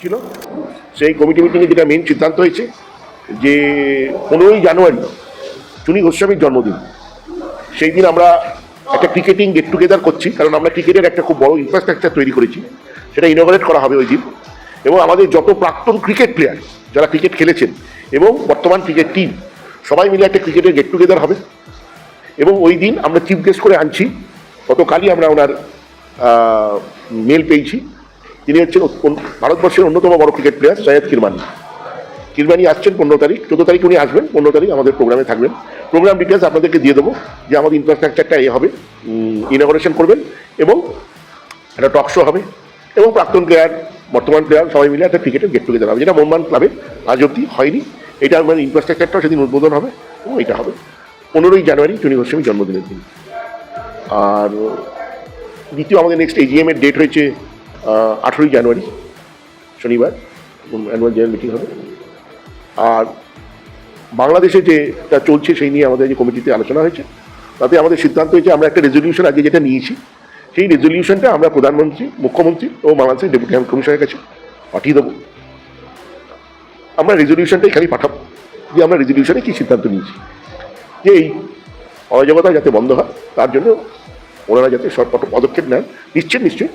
ছিল। সেই কমিটি মিটিংয়ে যেটা মেন সিদ্ধান্ত হয়েছে যে পনেরোই জানুয়ারি চুনি গোস্বামীর জন্মদিন। সেই দিন আমরা একটা ক্রিকেটিং গেট টুগেদার করছি, কারণ আমরা ক্রিকেটের একটা খুব বড় ইনফ্রাস্ট্রাকচার তৈরি করেছি। সেটা ইনোগ্রেট করা হবে ওই দিন। এবং আমাদের যত প্রাক্তন ক্রিকেট প্লেয়ার যারা ক্রিকেট খেলেছেন এবং বর্তমান ক্রিকেট টিম সবাই মিলে একটা ক্রিকেটের গেট টুগেদার হবে। এবং ওই দিন আমরা চিফ গেস্ট করে আনছি। গতকালই আমরা ওনার মেল পেয়েছি। তিনি হচ্ছেন ভারতবর্ষের অন্যতম বড় ক্রিকেট প্লেয়ার সৈয়দ কিরমানি কিরমানি আসছেন পনেরো তারিখ, চোদ্দ তারিখ উনি আসবেন, পনেরো তারিখ আমাদের প্রোগ্রামে থাকবেন। প্রোগ্রাম ডিটেলস আপনাদেরকে দিয়ে দেবো যে আমাদের ইনফ্রাস্ট্রাকচারটা এ হবে ইনগ্রেশন করবেন এবং একটা টক শো হবে এবং প্রাক্তন প্লেয়ার বর্তমান প্লেয়ার সবাই মিলে একটা ক্রিকেটের গেট টুগেদার হবে, যেটা মোহনবাগান ক্লাবে আজ অব্দি হয়নি। এটা মানে ইনফ্রাস্ট্রাকচারটাও সেদিন উদ্বোধন হবে এবং এটা হবে। পনেরোই জানুয়ারি চুনি গোস্বামী জন্মদিনের দিন। আর দ্বিতীয় আমাদের নেক্সট এজিএম এর ডেট হয়েছে আঠেরোই জানুয়ারি, শনিবার অ্যানুয়াল জেনারেল মিটিং হবে। আর বাংলাদেশে যেটা চলছে সেই নিয়ে আমাদের যে কমিটিতে আলোচনা হয়েছে, তাতে আমাদের সিদ্ধান্ত হয়েছে আমরা একটা রেজলিউশন আগে যেটা নিয়েছি, সেই রেজলিউশনটা আমরা প্রধানমন্ত্রী, মুখ্যমন্ত্রী ও বাংলাদেশের ডেপুটি হেলথ কমিশনের কাছে পাঠিয়ে দেবো। আমরা রেজলিউশনটাই খালি পাঠাবো, যে আমরা রেজলিউশনে কী সিদ্ধান্ত নিয়েছি। যে এই অরাজকতা যাতে বন্ধ হয়, তার জন্য ওনারা যাতে সব পদক্ষেপ নেন নিশ্চয় নিশ্চয়ই।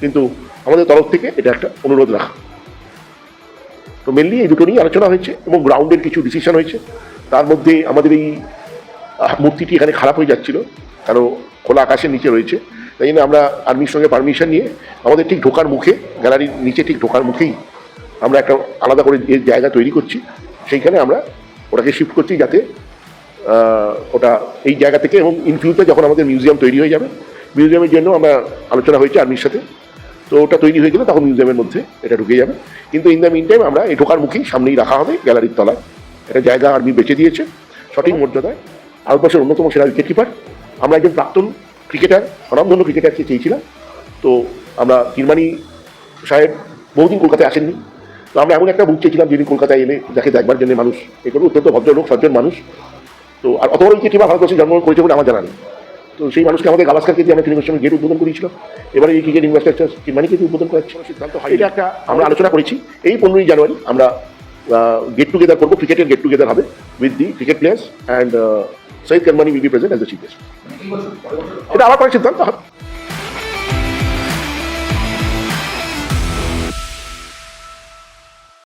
কিন্তু আমাদের তরফ থেকে এটা একটা অনুরোধ রাখা। তো মেনলি এই দুটো নিয়ে আলোচনা হয়েছে এবং গ্রাউন্ডের কিছু ডিসিশন হয়েছে। তার মধ্যে আমাদের এই মূর্তিটি এখানে খারাপ হয়ে যাচ্ছিল, কারণ খোলা আকাশের নিচে রয়েছে। তাই জন্য আমরা আর্মির সঙ্গে পারমিশন নিয়ে আমাদের ঠিক ঢোকার মুখে গ্যালারির নিচে ঠিক ঢোকার মুখেই আমরা একটা আলাদা করে জায়গা তৈরি করছি। সেইখানে আমরা ওটাকে শিফট করছি যাতে ওটা এই জায়গা থেকে এবং ইন ফিউচার যখন আমাদের মিউজিয়াম তৈরি হয়ে যাবে মিউজিয়ামের জন্য আমরা আলোচনা হয়েছে আর্মির সাথে। তো ওটা তৈরি হয়ে গেলে তখন মিউজিয়ামের মধ্যে এটা ঢুকে যাবে। কিন্তু ইন দ্য মিন টাইম আমরা এই ঢোকার মুখেই সামনেই রাখা হবে গ্যালারির তলায়। একটা জায়গা আর্মি বেঁচে দিয়েছে, সঠিক মর্যাদায়। ভারতবর্ষের অন্যতম সেরা উইকেট কিপার আমরা একজন প্রাক্তন ক্রিকেটার স্বনামধন্য ক্রিকেটারকে চেয়েছিলাম। তো আমরা কিরমানি সাহেব বহুদিন কলকাতায় আসেননি। তো আমরা এমন একটা বুক চেয়েছিলাম যিনি কলকাতায় এলে যাকে দেখবার জন্য মানুষ এ করবে। অত্যন্ত ভদ্রলোক, সজ্জন মানুষ। তো আর অত বড় উইকেট কিপার ভারতবর্ষে জন্মগ্রহণ করেছে বলে আমার জানা নেই। তো সেই মানুষকে আমাদের গাভাস্কারকে দিয়ে আমরা সঙ্গে গেট উদ্বোধন করেছিল। এবারে এই ক্রিকেট ইনভেস্টার মানে দিয়ে উদ্বোধন করার সিদ্ধান্ত হয় এটা একটা আমরা আলোচনা করেছি। এই পনেরোই জানুয়ারি আমরা গেট টুগেদার করব। ক্রিকেটের গেট টুগেদার হবে with the cricket players and Syed Kirmani will be present as the chief guest এটা আমার করার সিদ্ধান্ত হবে।